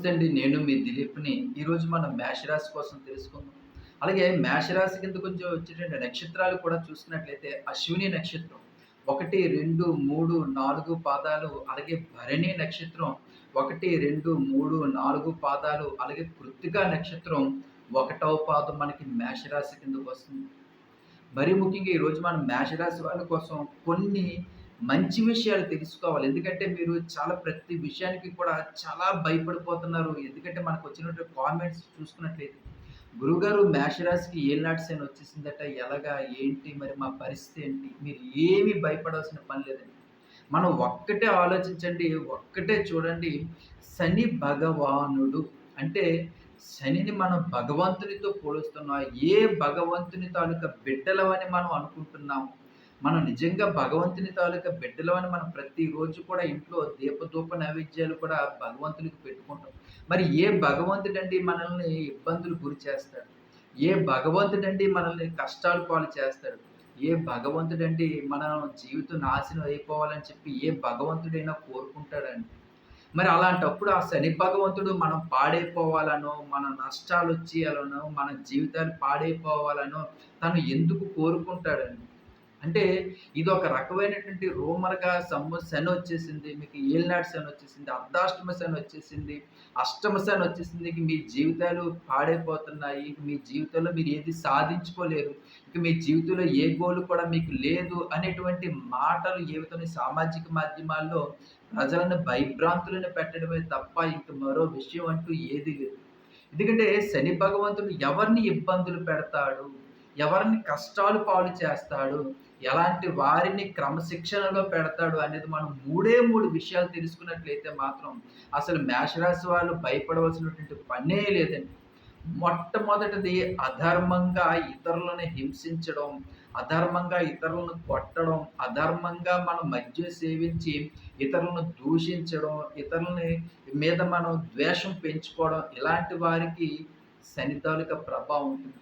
నమస్తే అండి నేను మీ దిలీప్ని ఈరోజు మనం మేషరాశి కోసం తెలుసుకుందాం. అలాగే మేషరాశి కింద కొంచెం వచ్చేటువంటి నక్షత్రాలు కూడా చూసుకున్నట్లయితే అశ్విని నక్షత్రం ఒకటి రెండు మూడు నాలుగు పాదాలు అలాగే భరణి నక్షత్రం ఒకటి రెండు మూడు నాలుగు పాదాలు అలాగే కృత్తికా నక్షత్రం ఒకటవ పాదం మనకి మేషరాశి కిందకు వస్తుంది. మరీ ముఖ్యంగా ఈరోజు మనం మేషరాశి వాళ్ళ కోసం కొన్ని మంచి విషయాలు తెలుసుకోవాలి. ఎందుకంటే మీరు చాలా ప్రతి విషయానికి కూడా చాలా భయపడిపోతున్నారు. ఎందుకంటే మనకు వచ్చినటువంటి కామెంట్స్ చూసుకున్నట్లయితే గురుగారు మేషరాశికి ఏ లాట్స్ అని వచ్చేసిందట? ఎలాగా? ఏంటి? మరి మా పరిస్థితి ఏంటి? మీరు ఏమీ భయపడాల్సిన పని లేదండి. మనం ఒక్కటే ఆలోచించండి ఒక్కటే చూడండి. శని భగవానుడు. అంటే శనిని మనం భగవంతునితో పోలుస్తున్నాం. ఏ భగవంతుని తాలూకా బిడ్డలవని మనం అనుకుంటున్నాం మనం నిజంగా భగవంతుని తాలూకా బిడ్డలు అని మనం ప్రతిరోజు కూడా ఇంట్లో దీపధూప నైవేద్యాలు కూడా భగవంతునికి పెట్టుకుంటాం. మరి ఏ భగవంతుడండి మనల్ని ఇబ్బందులు గురి చేస్తాడు? ఏ భగవంతుడండి మనల్ని కష్టాలు పాలు చేస్తాడు? ఏ భగవంతుడండి మన జీవితం నాశనం అయిపోవాలని చెప్పి ఏ భగవంతుడైనా కోరుకుంటాడండి? మరి అలాంటప్పుడు ఆ శని భగవంతుడు మనం పాడైపోవాలనో మన నష్టాలు వచ్చేయాలనో మన జీవితాలు పాడైపోవాలనో తను ఎందుకు కోరుకుంటాడండి? అంటే ఇది ఒక రకమైనటువంటి రోమర్గా సమ్ము శని వచ్చేసింది మీకు ఏలినాటి శని వచ్చేసింది అర్ధాష్టమ శని వచ్చేసింది అష్టమ శని వచ్చేసింది మీ జీవితాలు పాడైపోతున్నాయి మీ జీవితంలో మీరు ఏది సాధించుకోలేరు ఇక మీ జీవితంలో ఏ గోలు కూడా మీకు లేదు అనేటువంటి మాటలు ఏవితోని సామాజిక మాధ్యమాల్లో ప్రజలను భయభ్రాంతులను పెట్టడమే తప్ప ఇంక మరో విషయం అంటూ ఏది లేదు. ఎందుకంటే శని భగవంతుడు ఎవరిని ఇబ్బందులు పెడతాడు ఎవరిని కష్టాలు పాలు చేస్తాడు ఎలాంటి వారిని క్రమశిక్షణలో పెడతాడు అనేది మనం మూడే మూడు విషయాలు తెలుసుకున్నట్లయితే మాత్రం అసలు మేషరాశి వాళ్ళు భయపడవలసినటువంటి పనే లేదండి. మొట్టమొదటిది అధర్మంగా ఇతరులను హింసించడం అధర్మంగా ఇతరులను కొట్టడం అధర్మంగా మనం మద్యం సేవించి ఇతరులను దూషించడం ఇతరులని మీద మనం ద్వేషం పెంచుకోవడం ఇలాంటి వారికి శనితాలిక ప్రభావం ఉంటుంది.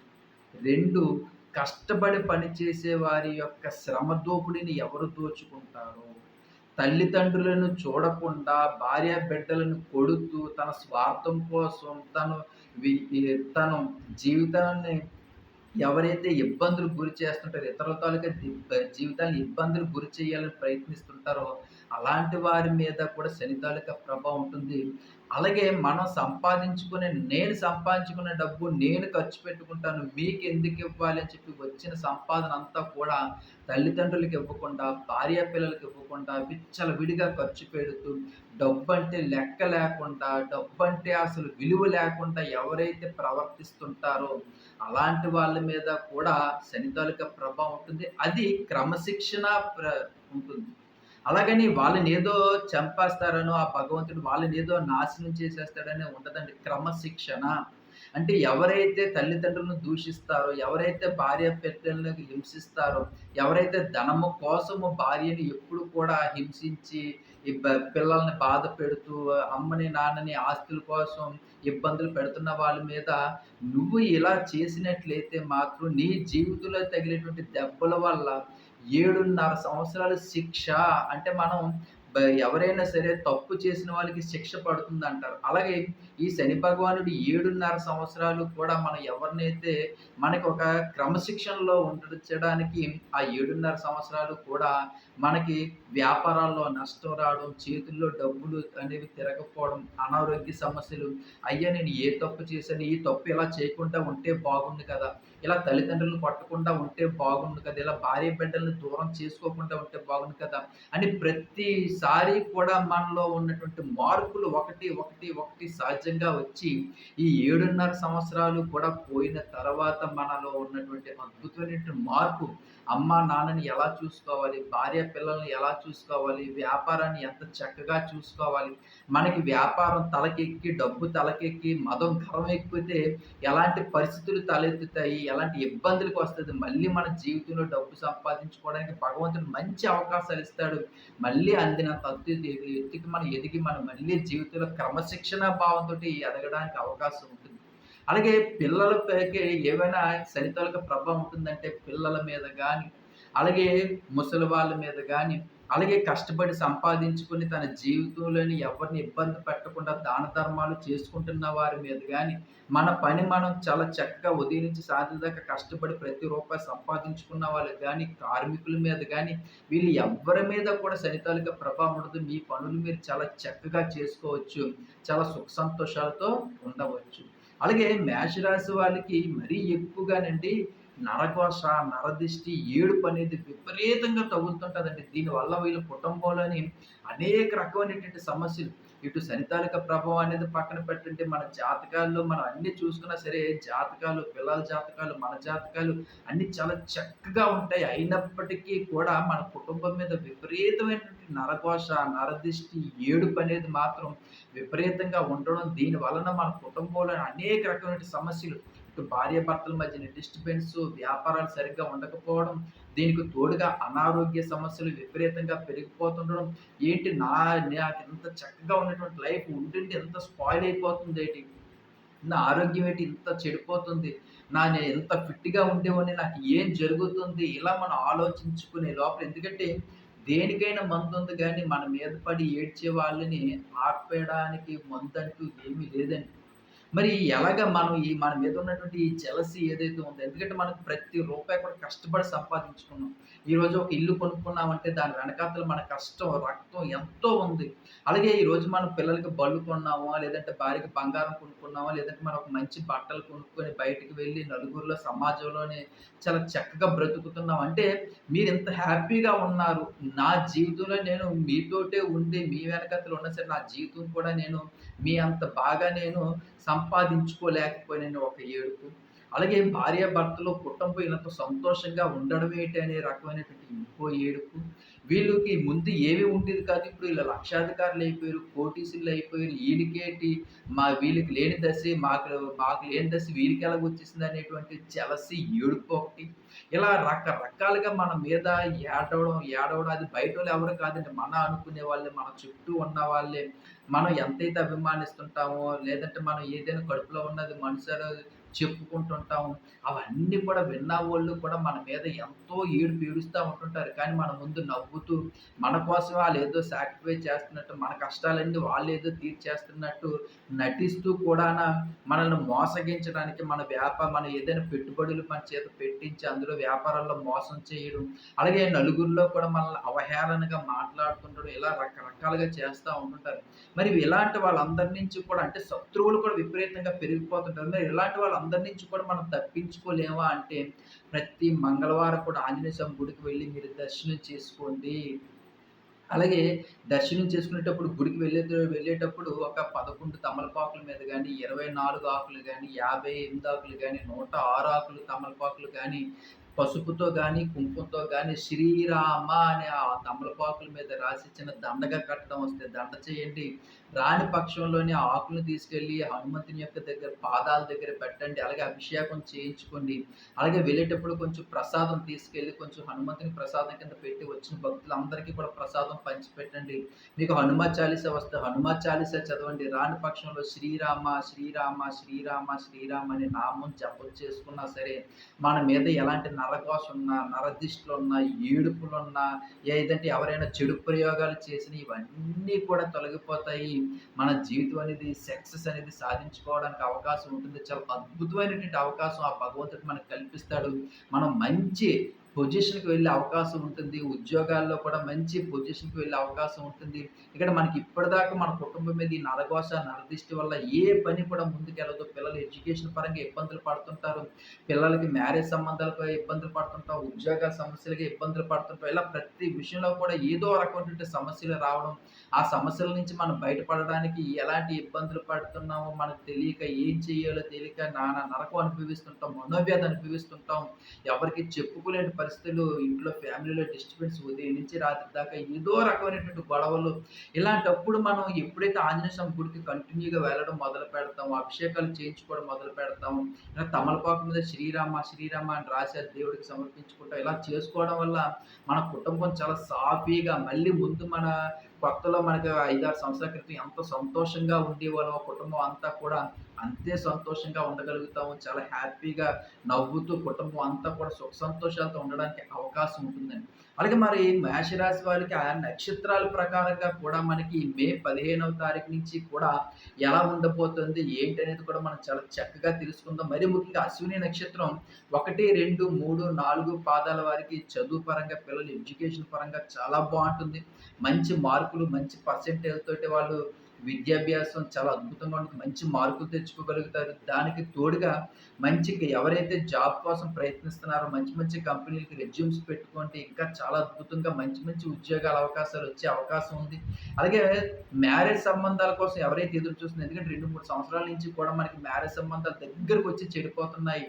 రెండు కష్టపడి పనిచేసే వారి యొక్క శ్రమ దోపిడిని ఎవరు దోచుకుంటారు? తల్లిదండ్రులను చూడకుండా భార్య బిడ్డలను కొడుతూ తన స్వార్థం కోసం తను తను జీవితాన్ని ఎవరైతే ఇబ్బందులు గురి చేస్తుంటారో ఇతరుల తాలూకా జీవితాన్ని ఇబ్బందులు గురి చేయాలని ప్రయత్నిస్తుంటారో అలాంటి వారి మీద కూడా శని తాలూకా ప్రభావం ఉంటుంది. అలాగే మనం సంపాదించుకునే నేను సంపాదించుకునే డబ్బు నేను ఖర్చు పెట్టుకుంటాను మీకు ఎందుకు ఇవ్వాలి అని చెప్పి వచ్చిన సంపాదన అంతా కూడా తల్లిదండ్రులకు ఇవ్వకుండా భార్య పిల్లలకి ఇవ్వకుండా విచ్చల విడిగా ఖర్చు పెడుతూ డబ్బు అంటే లెక్క లేకుండా డబ్బు అంటే అసలు విలువ లేకుండా ఎవరైతే ప్రవర్తిస్తుంటారో అలాంటి వాళ్ళ మీద కూడా శనితాలిక ప్రభావం ఉంటుంది. అది క్రమశిక్షణ ప్ర ఉంటుంది. అలాగని వాళ్ళని ఏదో చంపేస్తారనో ఆ భగవంతుడు వాళ్ళని ఏదో నాశనం చేసేస్తాడని ఉండదండి. క్రమశిక్షణ. అంటే ఎవరైతే తల్లిదండ్రులను దూషిస్తారో ఎవరైతే భార్య పిల్లలను హింసిస్తారో ఎవరైతే ధనము కోసము భార్యని ఎప్పుడు కూడా హింసించి ఈ పిల్లల్ని బాధ పెడుతూ అమ్మని నాన్నని ఆస్తుల కోసం ఇబ్బందులు పెడుతున్న వాళ్ళ మీద నువ్వు ఇలా చేసినట్లయితే మాత్రం నీ జీవితంలో తగిలినటువంటి దెబ్బల వల్ల ఏడున్నర సంవత్సరాల శిక్ష అంటే మనం ఎవరైనా సరే తప్పు చేసిన వాళ్ళకి శిక్ష పడుతుంది అంటారు అలాగే ఈ శని భగవానుడు ఏడున్నర సంవత్సరాలు కూడా మనం ఎవరినైతే మనకి ఒక క్రమశిక్షణలో ఉండడానికి ఆ ఏడున్నర సంవత్సరాలు కూడా మనకి వ్యాపారాల్లో నష్టం రావడం చేతుల్లో డబ్బులు అనేవి తిరగకపోవడం అనారోగ్య సమస్యలు అయ్యా నేను ఏ తప్పు చేశాను ఈ తప్పు ఇలా చేయకుండా ఉంటే బాగుంది కదా ఇలా తల్లిదండ్రులు పట్టకుండా ఉంటే బాగుండు కదా ఇలా భార్య బిడ్డలను దూరం చేసుకోకుండా ఉంటే బాగుండు కదా అని ప్రతిసారి కూడా మనలో ఉన్నటువంటి మార్పులు ఒకటి ఒకటి ఒకటి సహజంగా వచ్చి ఈ ఏడున్నర సంవత్సరాలు కూడా పోయిన తర్వాత మనలో ఉన్నటువంటి అద్భుతమైనటువంటి మార్పు అమ్మ నాన్నని ఎలా చూసుకోవాలి భార్య పిల్లల్ని ఎలా చూసుకోవాలి వ్యాపారాన్ని ఎంత చక్కగా చూసుకోవాలి మనకి వ్యాపారం తలకెక్కి డబ్బు తలకెక్కి మదం గర్వం ఎక్కితే ఎలాంటి పరిస్థితులు తలెత్తుతాయి ఎలాంటి ఇబ్బందులకు వస్తుంది మళ్ళీ మన జీవితంలో డబ్బు సంపాదించుకోవడానికి భగవంతుడు మంచి అవకాశాలు ఇస్తాడు మళ్ళీ అందిన తత్తు ఎత్తికి మనం ఎదిగి మనం మళ్ళీ జీవితంలో క్రమశిక్షణ భావంతో ఎదగడానికి అవకాశం ఉంటుంది. అలాగే పిల్లలకి ఏమైనా శనితలకు ప్రభావం ఉంటుందంటే పిల్లల మీద కానీ అలాగే ముసలి వాళ్ళ మీద కానీ అలాగే కష్టపడి సంపాదించుకొని తన జీవితంలోని ఎవరిని ఇబ్బంది పెట్టకుండా దాన ధర్మాలు చేసుకుంటున్న వారి మీద కానీ మన పని మనం చాలా చక్కగా ఉదయం నుంచి కష్టపడి ప్రతి రూపాయి సంపాదించుకున్న వాళ్ళకి కానీ కార్మికుల మీద కానీ వీళ్ళు ఎవ్వరి మీద కూడా సరితాలుగా ప్రభావం ఉండదు. మీ పనులు మీరు చాలా చక్కగా చేసుకోవచ్చు. చాలా సుఖ సంతోషాలతో ఉండవచ్చు. అలాగే మేషరాశి వాళ్ళకి మరీ ఎక్కువగానండి నరఘోష, నరదిష్టి, ఏడుపనేది విపరీతంగా తగులుతుంటుందండి. దీనివల్ల వీళ్ళ కుటుంబంలోని అనేక రకమైనటువంటి సమస్యలు. ఇటు సరితాలిక ప్రభావం అనేది పక్కన పెట్టండి. మన జాతకాల్లో మనం అన్ని చూసుకున్నా సరే జాతకాలు, పిల్లల జాతకాలు, మన జాతకాలు అన్నీ చాలా చక్కగా ఉంటాయి. అయినప్పటికీ కూడా మన కుటుంబం మీద విపరీతమైనటువంటి నరఘోష, నరదిష్టి, ఏడుపు అనేది మాత్రం విపరీతంగా ఉండడం దీని వలన మన కుటుంబంలో అనేక రకమైన సమస్యలు భార్య భార్యాభర్తల మధ్యన డిస్టర్బెన్స్, వ్యాపారాలు సరిగ్గా ఉండకపోవడం, దీనికి తోడుగా అనారోగ్య సమస్యలు విపరీతంగా పెరిగిపోతుండడం, ఏంటి నా నాకు ఇంత చక్కగా ఉన్నటువంటి లైఫ్ ఉంటుంటే ఎంత స్పాయిల్ అయిపోతుందేటి? నా ఆరోగ్యం ఏంటి ఇంత చెడిపోతుంది? నా నేను ఎంత ఫిట్‌గా ఉండేవాడిని నాకు ఏం జరుగుతుంది? ఇలా మనం ఆలోచించుకునే లోపల ఎందుకంటే దేనికైనా మందు ఉంది కానీ మన మీద పడి ఏడ్చే వాళ్ళని ఆపేయడానికి అంటూ ఏమీ లేదండి. మరి ఎలాగ మనం ఈ మన మీద ఉన్నటువంటి ఈ జెలసీ ఏదైతే ఉందో ఎందుకంటే మనకు ప్రతి రూపాయి కూడా కష్టపడి సంపాదించుకున్నాం. ఈరోజు ఒక ఇల్లు కొనుక్కున్నామంటే దాని వెనకాతలు మన కష్టం, రక్తం ఎంతో ఉంది. అలాగే ఈరోజు మనం పిల్లలకి బళ్ళు కొన్నామా, లేదంటే భార్యకి బంగారం కొనుక్కున్నామా, లేదంటే మనం ఒక మంచి బట్టలు కొనుక్కొని బయటకు వెళ్ళి నలుగురిలో సమాజంలోనే చాలా చక్కగా బ్రతుకుతున్నాం. అంటే మీరు ఇంత హ్యాపీగా ఉన్నారు. నా జీవితంలో నేను మీతోటే ఉండి మీ వెనకాతలు ఉన్నా సరే నా జీవితం కూడా నేను మీ అంత బాగా నేను సంపాదించుకోలేకపోయిన ఒక ఏడుపు. అలాగే భార్యాభర్తలో కుటుంబం ఇంత సంతోషంగా ఉండడం ఏంటి అనే రకమైనటువంటి ఇంకో ఏడుపు. వీళ్ళకి ముందు ఏమి ఉండేది కాదు. ఇప్పుడు ఇలా లక్షాధికారులు అయిపోయారు, కోటీసులు అయిపోయారు. ఈళ్ళకేంటి మా వీళ్ళకి లేని దశ మాకు మాకు లేని దశ వీళ్ళకెలాగొచ్చేసింది అనేటువంటి చలసి ఏడుపు ఒకటి. ఇలా రకరకాలుగా మన మీద ఏడవడం, ఏడవడం అది బయట వాళ్ళు ఎవరు కాదండి. మన అనుకునే వాళ్ళే, మన చుట్టూ ఉన్న వాళ్ళే. మనం ఎంతైతే అభిమానిస్తుంటామో, లేదంటే మనం ఏదైనా కడుపులో ఉన్నది మనుషులు చెప్పుకుంటుంటాము. అవన్నీ కూడా విన్న వాళ్ళు కూడా మన మీద ఎంతో ఏడుపు పీడుస్తూ ఉంటుంటారు. కానీ మన ముందు నవ్వుతూ, మన కోసం ఏదో సాక్రిఫైస్ చేస్తున్నట్టు, మన కష్టాలన్నీ ఏదో తీర్చేస్తున్నట్టు నటిస్తూ కూడాన మనల్ని మోసగించడానికి మన వ్యాపారం మన ఏదైనా పెట్టుబడులు మన చేత పెట్టించి అందులో వ్యాపారాల్లో మోసం చేయడం, అలాగే నలుగురిలో కూడా మనల్ని అవహేళనగా మాట్లాడుతుండడం ఇలా రకరకాలుగా చేస్తూ ఉంటుంటారు. మరి ఇలాంటి వాళ్ళందరి నుంచి కూడా అంటే శత్రువులు కూడా విపరీతంగా పెరిగిపోతుంటారు. మరి ఇలాంటి అందరి నుంచి కూడా మనం తప్పించుకోలేమా అంటే ప్రతి మంగళవారం కూడా ఆంజనేయ స్వామి గుడికి వెళ్ళి మీరు దర్శనం చేసుకోండి. అలాగే దర్శనం చేసుకునేటప్పుడు గుడికి వెళ్ళే వెళ్ళేటప్పుడు ఒక 11 తమలపాకుల మీద కానీ ఇరవై నాలుగు ఆకులు కానీ యాభై ఎనిమిది ఆకులు కానీ నూట ఆరు ఆకులు తమలపాకులు కానీ పసుపుతో కానీ కుంకుమతో కానీ శ్రీరామ అనే ఆ తమలపాకుల మీద రాసి చిన్న దండగా కట్టడం వస్తే దండ చేయండి. రాని పక్షంలోని ఆకులను తీసుకెళ్ళి హనుమంతుని యొక్క దగ్గర పాదాల దగ్గర పెట్టండి. అలాగే అభిషేకం చేయించుకోండి. అలాగే వెళ్ళేటప్పుడు కొంచెం ప్రసాదం తీసుకెళ్ళి కొంచెం హనుమంతుని ప్రసాదం కింద పెట్టి వచ్చిన భక్తులందరికీ కూడా ప్రసాదం పంచిపెట్టండి. మీకు హనుమ చాలీస వస్తే హనుమ చాలీస చదవండి. రాని పక్షంలో శ్రీరామ, శ్రీరామ, శ్రీరామ, శ్రీరామ అనే నామం జపం చేసుకున్నా సరే మన మీద ఎలాంటి నరఘోష నరదిష్టులున్న నరదిష్టులున్నా, ఏడుపులున్నా, ఏదంటే ఎవరైనా చెడు ప్రయోగాలు చేసిన ఇవన్నీ కూడా తొలగిపోతాయి. మన జీవితం అనేది సక్సెస్ అనేది సాధించుకోవడానికి అవకాశం ఉంటుంది. చాలా అద్భుతమైనటువంటి అవకాశం ఆ భగవంతుడు మనకు కల్పిస్తాడు. మనం మంచి పొజిషన్‌కి వెళ్ళే అవకాశం ఉంటుంది. ఉద్యోగాల్లో కూడా మంచి పొజిషన్‌కి వెళ్ళే అవకాశం ఉంటుంది. ఇక్కడ మనకి ఇప్పటిదాకా మన కుటుంబం మీద ఈ నరఘోష, నరదిష్టి వల్ల ఏ పని కూడా ముందుకెళ్ళదు. పిల్లలు ఎడ్యుకేషన్ పరంగా ఇబ్బందులు పడుతుంటారు. పిల్లలకి మ్యారేజ్ సంబంధాలతో ఇబ్బందులు పడుతుంటాం. ఉద్యోగ సమస్యలకి ఇబ్బందులు పడుతుంటాం. ఇలా ప్రతి విషయంలో కూడా ఏదో రకమైనటువంటి సమస్యలు రావడం, ఆ సమస్యల నుంచి మనం బయటపడడానికి ఎలాంటి ఇబ్బందులు పడుతున్నామో మనకు తెలియక, ఏం చేయాలో తెలియక నానా నరకం అనుభవిస్తుంటాం. మనోవ్యాధి అనుభవిస్తుంటాం. ఎవరికీ చెప్పుకోలేని పరిస్థితులు ఇంట్లో ఫ్యామిలీలో డిస్టర్బెన్స్ ఉదయం నుంచి రాత్రి దాకా ఏదో రకమైనటువంటి గొడవలు. ఇలాంటప్పుడు మనం ఎప్పుడైతే ఆంజనేయ స్వామి గుడికి కంటిన్యూ‌గా వెళ్ళడం మొదలు పెడతాం అభిషేకాలు చేయించుకోవడం మొదలు పెడతాము. ఇలా తమలపాకు మీద శ్రీరామ, శ్రీరామ అని రాశారు దేవుడికి సమర్పించుకుంటాం. ఇలా చేసుకోవడం వల్ల మన కుటుంబం చాలా సాఫీగా మళ్ళీ ముందు మన కొత్తలో మనకు 5, 6 సంవత్సరాల క్రితం ఎంత సంతోషంగా ఉండేవాళ్ళమో కుటుంబం అంతా కూడా అంతే సంతోషంగా ఉండగలుగుతాము. చాలా హ్యాపీగా నవ్వుతూ కుటుంబం అంతా కూడా సుఖ సంతోషాలతో ఉండడానికి అవకాశం ఉంటుందండి. అలాగే మరి మేషరాశి వారికి ఆ నక్షత్రాల ప్రకారంగా కూడా మనకి మే 15వ తారీఖు నుంచి కూడా ఎలా ఉండబోతుంది ఏంటనేది కూడా మనం చాలా చక్కగా తెలుసుకుందాం. మరి ముఖ్యంగా అశ్విని నక్షత్రం 1, 2, 3, 4 పాదాల వారికి చదువు పరంగా పిల్లలు ఎడ్యుకేషన్ పరంగా చాలా బాగుంటుంది మంచి మార్కులు, మంచి పర్సెంటేజ్ తోటి వాళ్ళు విద్యాభ్యాసం చాలా అద్భుతంగా ఉంటుంది. మంచి మార్కులు తెచ్చుకోగలుగుతారు. దానికి తోడుగా మంచిగా ఎవరైతే జాబ్ కోసం ప్రయత్నిస్తున్నారో మంచి మంచి కంపెనీలకి రెజ్యూమ్స్ పెట్టుకుంటే ఇంకా చాలా అద్భుతంగా మంచి మంచి ఉద్యోగాల అవకాశాలు వచ్చే అవకాశం ఉంది. అలాగే మ్యారేజ్ సంబంధాల కోసం ఎవరైతే ఎదురు చూస్తున్నారు ఎందుకంటే 2, 3 సంవత్సరాల నుంచి కూడా మనకి మ్యారేజ్ సంబంధాలు దగ్గరకొచ్చి చెడిపోతున్నాయి.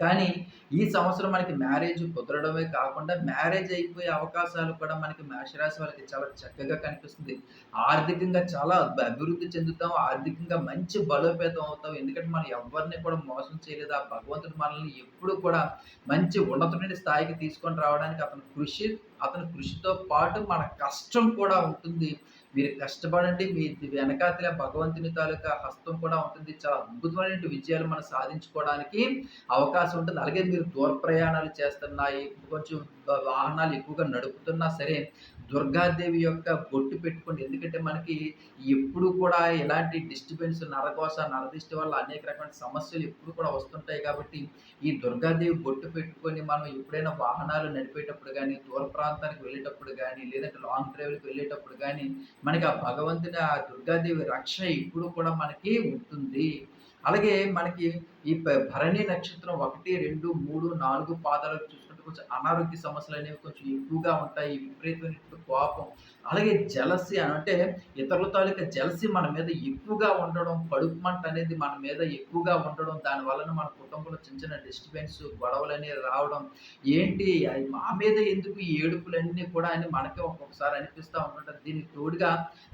కానీ ఈ సంవత్సరం మనకి మ్యారేజ్ కుదరడమే కాకుండా మ్యారేజ్ అయిపోయే అవకాశాలు కూడా మనకి మేషరాశి వాళ్ళకి చాలా చక్కగా కనిపిస్తుంది. ఆర్థికంగా చాలా అభివృద్ధి చెందుతాం. ఆర్థికంగా మంచి బలోపేతం అవుతాం. ఎందుకంటే మనం ఎవ్వరిని కూడా మోసం చేయలేదు. ఆ భగవంతుడు మనల్ని ఎప్పుడు కూడా మంచి ఉన్నతమైన స్థాయికి తీసుకొని రావడానికి అతని కృషి, అతని కృషితో పాటు మన కష్టం కూడా ఉంటుంది. మీరు కష్టపడండి. మీ వెనకాతల భగవంతుని తాలూకా హస్తం కూడా ఉంటుంది. చాలా అద్భుతమైన విజయాలు మనం సాధించుకోవడానికి అవకాశం ఉంటుంది. అలాగే మీరు దూర ప్రయాణాలు చేస్తున్నాయి. కొంచెం వాహనాలు ఎక్కువగా నడుపుతున్నా సరే దుర్గాదేవి యొక్క బొట్టు పెట్టుకోండి. ఎందుకంటే మనకి ఎప్పుడు కూడా ఎలాంటి డిస్టర్బెన్స్ నరకోస నరదిష్టి వల్ల అనేక రకమైన సమస్యలు ఎప్పుడు కూడా వస్తుంటాయి కాబట్టి ఈ దుర్గాదేవి బొట్టు పెట్టుకొని మనం ఎప్పుడైనా వాహనాలు నడిపేటప్పుడు కానీ దూర ప్రాంతానికి వెళ్ళేటప్పుడు కానీ లేదంటే లాంగ్ డ్రైవ్కి వెళ్ళేటప్పుడు కానీ మనకి ఆ భగవంతుని, ఆ దుర్గాదేవి రక్షణ ఇప్పుడు కూడా మనకి ఉంటుంది. అలాగే మనకి ఈ భరణి నక్షత్రం 1, 2, 3, 4 పాదాలకు కొంచెం అనారోగ్య సమస్యలు అనేవి కొంచెం ఎక్కువగా ఉంటాయి. విపరీతమైన కోపం, అలాగే జెలసీ అంటే ఇతరుల తాలూకా జలసి మన మీద ఎక్కువగా ఉండడం, కడుపు మంట అనేది మన మీద ఎక్కువగా ఉండడం, దాని వలన మన కుటుంబంలో చిన్న చిన్న డిస్టర్బెన్స్, గొడవలనేవి రావడం. ఏంటి అది మా మీద ఎందుకు ఈ ఏడుపులన్నీ కూడా అని మనకే ఒక్కొక్కసారి అనిపిస్తూ ఉంటుంటారు దీనికి తోడుగా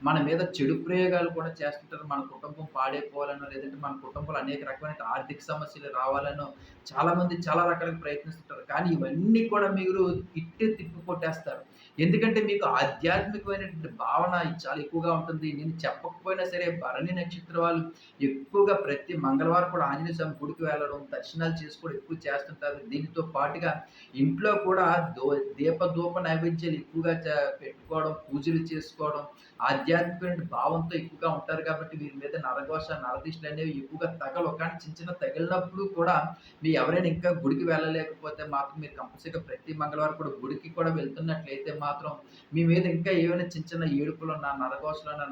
మన మీద చెడు ప్రయోగాలు కూడా చేస్తుంటారు. మన కుటుంబం పాడైపోవాలనో, లేదంటే మన కుటుంబంలో అనేక రకమైన ఆర్థిక సమస్యలు రావాలనో చాలామంది చాలా రకాలుగా ప్రయత్నిస్తుంటారు. కానీ ఇవన్నీ కూడా మీరు ఇట్టే తిప్పి కొట్టేస్తారు. ఎందుకంటే మీకు ఆధ్యాత్మికమైనటువంటి భావన చాలా ఎక్కువగా ఉంటుంది. నేను చెప్పకపోయినా సరే భరణి నక్షత్రం వాళ్ళు ఎక్కువగా ప్రతి మంగళవారం కూడా ఆంజనేయ స్వామి గుడికి వెళ్ళడం, దర్శనాలు చేసుకోవడం ఎక్కువ చేస్తుంటారు. దీనితో పాటుగా ఇంట్లో కూడా దో దీప నైవేద్యాలు ఎక్కువగా పెట్టుకోవడం, పూజలు చేసుకోవడం, ఆధ్యాత్మిక భావంతో ఎక్కువగా ఉంటారు కాబట్టి వీరి మీద నరఘోష, నరదిష్టులనేవి ఎక్కువగా తగలవు. కానీ చిన్న చిన్న తగిలినప్పుడు కూడా మీరు ఎవరైనా ఇంకా గుడికి వెళ్ళలేకపోతే మాత్రం మీరు కంపల్సరీగా ప్రతి మంగళవారం కూడా గుడికి కూడా వెళ్తున్నట్లయితే మాత్రం మీ మీద ఇంకా ఏమైనా చిన్న చిన్న ఏడుపులున్నా, నరఘోషలున్నా,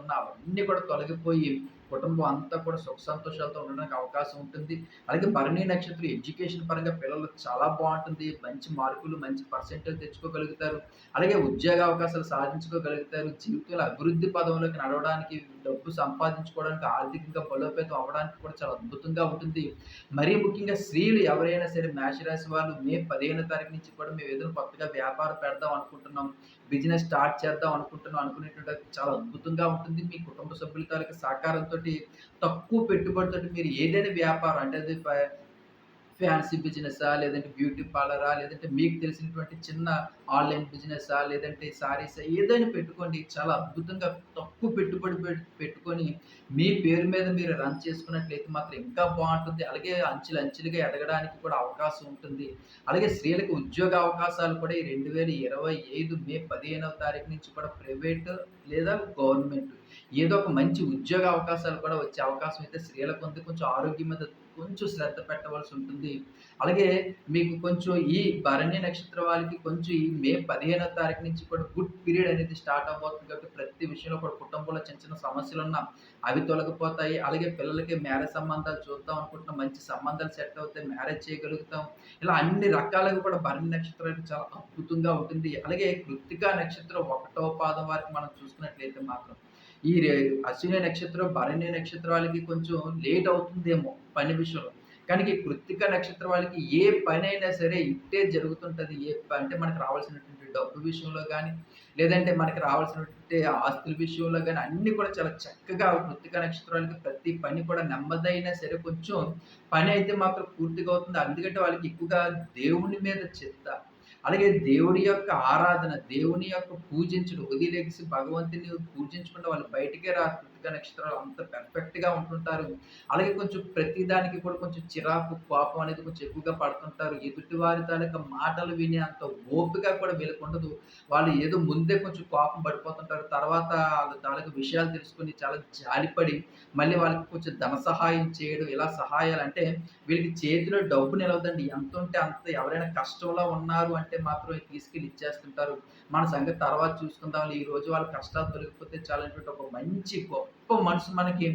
ఉన్న అవన్నీ కూడా తొలగిపోయి కుటుంబం అంతా కూడా సుఖ సంతోషాలతో ఉండడానికి అవకాశం ఉంటుంది. అలాగే భరణి నక్షత్రం ఎడ్యుకేషన్ పరంగా పిల్లలు చాలా బాగుంటుంది మంచి మార్కులు, మంచి పర్సెంటేజ్ తెచ్చుకోగలుగుతారు. అలాగే ఉద్యోగ అవకాశాలు సాధించుకోగలుగుతారు. జీవితంలో అభివృద్ధి పదంలోకి నడవడానికి, డబ్బు సంపాదించుకోవడానికి, ఆర్థికంగా బలోపేతం అవ్వడానికి కూడా చాలా అద్భుతంగా ఉంటుంది. మరీ ముఖ్యంగా స్త్రీలు ఎవరైనా సరే మేషరాశి వాళ్ళు మే 15వ తారీఖు నుంచి కూడా మేము ఏదైనా కొత్తగా వ్యాపారం పెడదాం అనుకుంటున్నాం. బిజినెస్ స్టార్ట్ చేద్దాం అనుకుంటున్నాం అనుకునేటువంటి చాలా అద్భుతంగా ఉంటుంది. మీ కుటుంబ సభ్యుల తాలూకు సహకారంతో తక్కువ పెట్టుబడితో మీరు ఏదైనా వ్యాపారం అంటే అది ఫ్యాన్సీ బిజినెసా? లేదంటే బ్యూటీ పార్లరా? లేదంటే మీకు తెలిసినటువంటి చిన్న ఆన్‌లైన్ బిజినెసా? లేదంటే సారీసా? ఏదైనా పెట్టుకోండి. చాలా అద్భుతంగా తక్కువ పెట్టుబడి పెట్టుకొని మీ పేరు మీద మీరు రన్ చేసుకున్నట్లయితే మాత్రం ఇంకా బాగుంటుంది అలాగే అంచెలు అంచెలుగా ఎదగడానికి కూడా అవకాశం ఉంటుంది. అలాగే స్త్రీలకు ఉద్యోగ అవకాశాలు కూడా ఈ 2025 మే 15వ తారీఖు నుంచి కూడా ప్రైవేట్ లేదా గవర్నమెంట్ ఏదో ఒక మంచి ఉద్యోగ అవకాశాలు కూడా వచ్చే అవకాశం అయితే స్త్రీలకు ఉంది. కొంచెం ఆరోగ్యం మీద కొంచెం శ్రద్ధ పెట్టవలసి ఉంటుంది. అలాగే మీకు కొంచెం ఈ భరణ్య నక్షత్ర వాళ్ళకి కొంచెం ఈ మే 15వ తారీఖు నుంచి కూడా గుడ్ పీరియడ్ అనేది స్టార్ట్ అవ్వబోతుంది కాబట్టి ప్రతి విషయంలో కూడా కుటుంబంలో చిన్న చిన్న సమస్యలు ఉన్నా అవి తొలగిపోతాయి. అలాగే పిల్లలకి మ్యారేజ్ సంబంధాలు చూద్దాం అనుకుంటున్నా మంచి సంబంధాలు సెట్ అవుతాయి. మ్యారేజ్ చేయగలుగుతాం. ఇలా అన్ని రకాలుగా కూడా భరణి నక్షత్రానికి చాలా అద్భుతంగా ఉంటుంది. అలాగే కృత్తికా నక్షత్రం ఒకటో పాదం వారికి మనం చూసుకున్నట్లయితే మాత్రం ఈ అశ్విని నక్షత్రం, భరణి నక్షత్రం వాళ్ళకి కొంచెం లేట్ అవుతుందేమో పని విషయంలో. కానీ కృత్తిక నక్షత్రం వాళ్ళకి ఏ పనైనా సరే ఇట్టే జరుగుతుంటుంది ఏ అంటే మనకు రావాల్సినటువంటి డబ్బు విషయంలో కానీ లేదంటే మనకి రావాల్సినటువంటి ఆస్తుల విషయంలో కానీ అన్నీ కూడా చాలా చక్కగా కృత్తిక నక్షత్రాలకి ప్రతి పని కూడా నెమ్మదైనా సరే కొంచెం పని అయితే మాత్రం పూర్తిగా అవుతుంది. అందుకంటే వాళ్ళకి ఎక్కువగా దేవుని మీద చెత్త అలాగే దేవుడి యొక్క ఆరాధన, దేవుని యొక్క పూజించడం వదిలేసి భగవంతుని పూజించకుండా వాళ్ళు బయటికే రారు. కృత్తిక నక్షత్రాలు అంత పర్ఫెక్ట్‌గా ఉంటుంటారు. అలాగే కొంచెం ప్రతి దానికి కూడా కొంచెం చిరాకు, కోపం అనేది కొంచెం ఎక్కువగా పడుతుంటారు. ఎదుటి వారి తాలూకా మాటలు వినే అంత ఓపిక కూడా వీళ్ళకుండదు. వాళ్ళు ఏదో ముందే కొంచెం కోపం పడిపోతుంటారు. తర్వాత ఆళ్ళ తాలూకా విషయాలు తెలుసుకొని చాలా జాలిపడి మళ్ళీ వాళ్ళకి కొంచెం ధన సహాయం చేయడం, ఇలా సహాయాలంటే వీళ్ళకి చేతిలో డబ్బు నిలవదండి. ఎంతుంటే అంత ఎవరైనా కష్టంలో ఉన్నారు అంటే మాత్రం తీసుకెళ్ళి ఇచ్చేస్తుంటారు. మన సంగతి తర్వాత చూసుకుందాం ఈ రోజు వాళ్ళ కష్టాలు తొలగిపోతే చాలనేటువంటి ఒక మంచి గొప్ప మనసు మనకి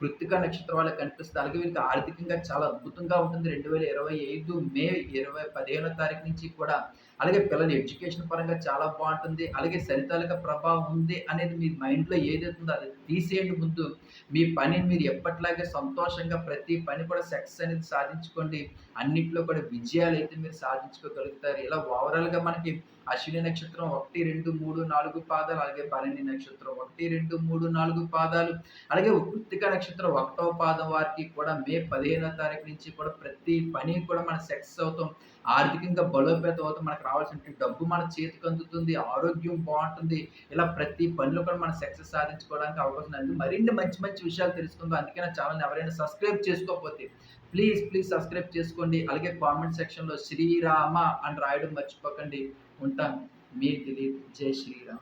కృత్తిక నక్షత్రం వాళ్ళకి కనిపిస్తుంది అలాగే వీరికి ఆర్థికంగా చాలా అద్భుతంగా ఉంటుంది. 2025 మే 20 15 తారీఖు నుంచి కూడా అలాగే పిల్లల ఎడ్యుకేషన్ పరంగా చాలా బాగుంటుంది అలాగే శని ప్రభావం ఉంది అనేది మీ మైండ్‌లో ఏదైతుందో అది తీసేయండి ముందు. మీ పనిని మీరు ఎప్పట్లాగే సంతోషంగా ప్రతి పని కూడా సక్సెస్ అనేది సాధించుకోండి. అన్నిట్లో కూడా విజయాలు అయితే మీరు సాధించుకోగలుగుతారు. ఇలా ఓవరాల్‌గా మనకి అశ్విని నక్షత్రం 1, 2, 3, 4 పాదాలు అలాగే పన్నెండు నక్షత్రం 1, 2, 3, 4 పాదాలు అలాగే కృత్తిక నక్షత్రం ఒకటవ పాదం వారికి కూడా మే 15వ తారీఖు నుంచి కూడా ప్రతి పని కూడా మనం సక్సెస్ అవుతాం. ఆర్థికంగా బలోపేతం అవుతాం. మనకు రావాల్సిన డబ్బు మన చేతికి అందుతుంది. ఆరోగ్యం బాగుంటుంది ఇలా ప్రతి పనిలో కూడా మనం సక్సెస్ సాధించుకోవడానికి అవకాశం ఉంది. మరిన్ని మంచి మంచి విషయాలు తెలుసుకుందాం. అందుకే నా ఛానల్ని ఎవరైనా సబ్స్క్రైబ్ చేసుకోకపోతే ప్లీజ్, ప్లీజ్ సబ్స్క్రైబ్ చేసుకోండి. అలాగే కామెంట్ సెక్షన్‌లో శ్రీరామ అని రాయడం మర్చిపోకండి. ఉంటాను. మీ దిలీప్. జై శ్రీరామ్.